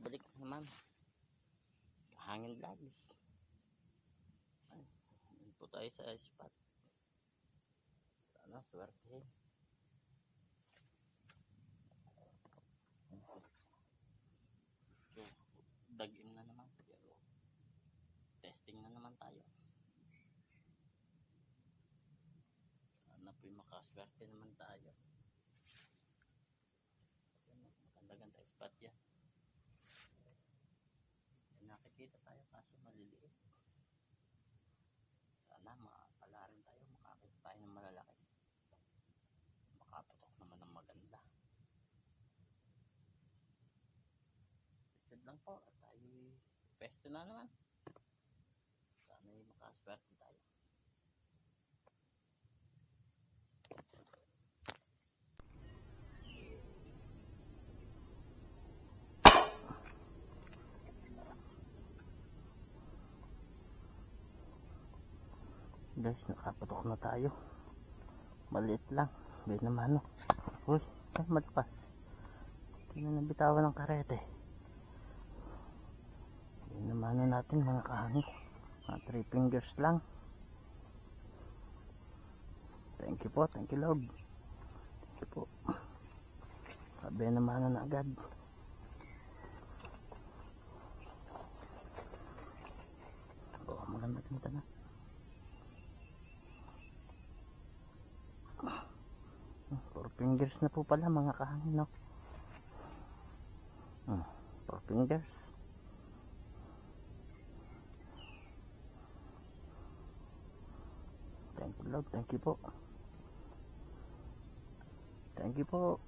nagbabalik naman. Hangin lagis. Ay, yun po tayo sa spot. Sana swerte. So, dagin na naman. Pero, testing na naman tayo. Sana po makaswerte naman tayo. Yan, maganda-ganda spot yan. May nakikita tayo kaso maliliit. Sana makakala rin tayo, makakita tayo ng malalaki. Makaputok naman ng maganda. Good lang po at tayo pesto na naman. Sana makaswerte tayo. Guys, nakaputok na tayo. Maliit lang. Hindi naman no. Uy, ay malpas. Hindi na nabitawan ng karete. Na natin mga kahangin. Mga three fingers lang. Thank you po, thank you Lord. Thank you po. Sabi naman na agad. Oh, maganda ganda na. Four fingers na po pala mga kahangin, no? Hmm, four fingers. You, Lord. Thank you po. Thank you po.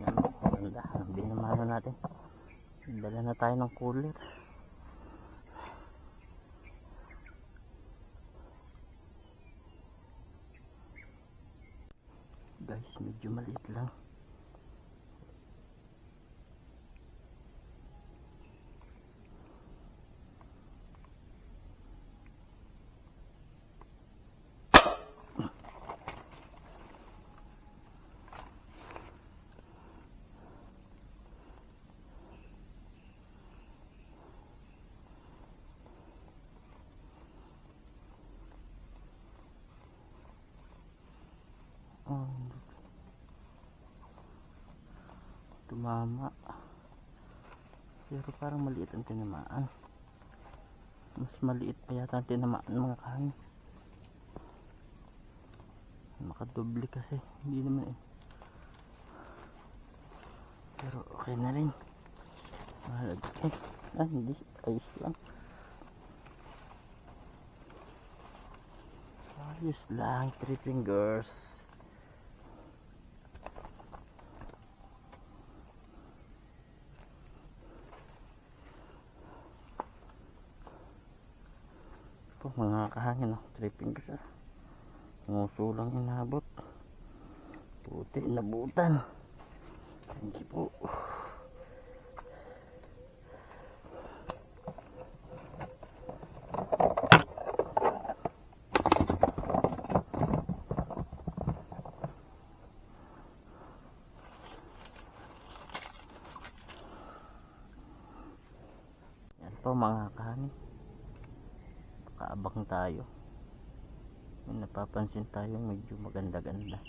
Yan, maganda. Binamano natin. Dala na tayo ng cooler. guys medyo maliit lang tumama. Pero parang maliit ang tinamaan. Mas maliit pa yata ang tinamaan mga kahangin nakadoble kasi. Hindi naman eh. Pero okay na rin. Mahalaga eh ah hindi. Ayos lang. Ayos lang three fingers po mga kahangin oh, three fingers ah. Nguso lang inabot. Puti nabutan. Thank you po. Yan po mga kahangin kaabang tayo. May napapansin tayo medyo maganda ganda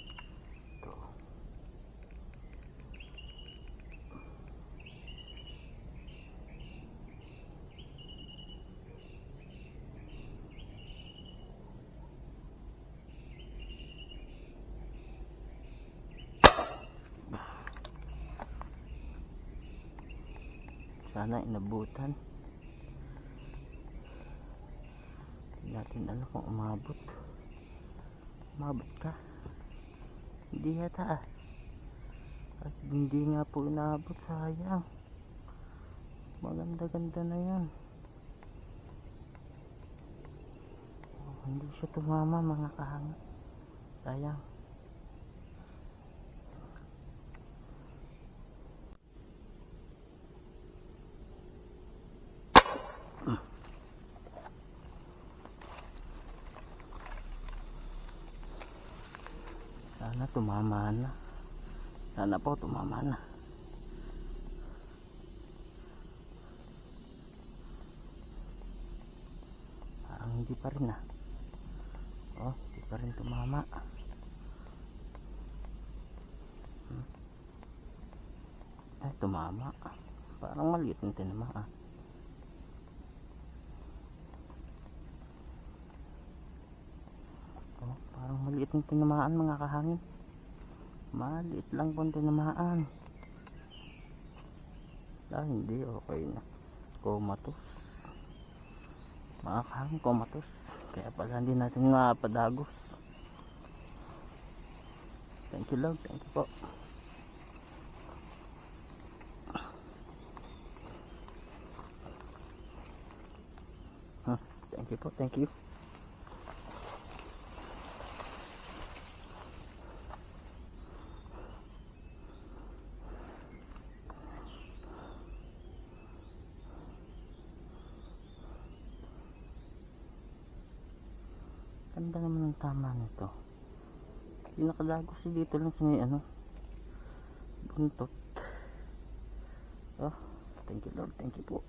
ito. Sana inabutan Natin alam kung umabot. Umabot ka. Hindi yata ah. At hindi nga po inabot. Sayang. Maganda-ganda na yan. Oh, hindi siya tumama mga kahanga. Sayang. Sana tumama na. Sana po tumama na. Parang hindi pa rin ah. Oh, hindi pa rin tumama. Hmm. Ay, tumama. Parang maliit yung tinama ah. Oh, yung tinamaan mga kahangin. Maliit lang kung tinamaan. Ah, hindi. Okay na. Comatose. Mga kahangin, comatose. Kaya pala hindi natin mapadagos. Thank you Lord. Thank you po. Huh, Thank you po. Thank you. Ganda naman ang tama nito. Yung nakadagos dito lang sa may ano. Buntot. Oh, thank you Lord. Thank you po.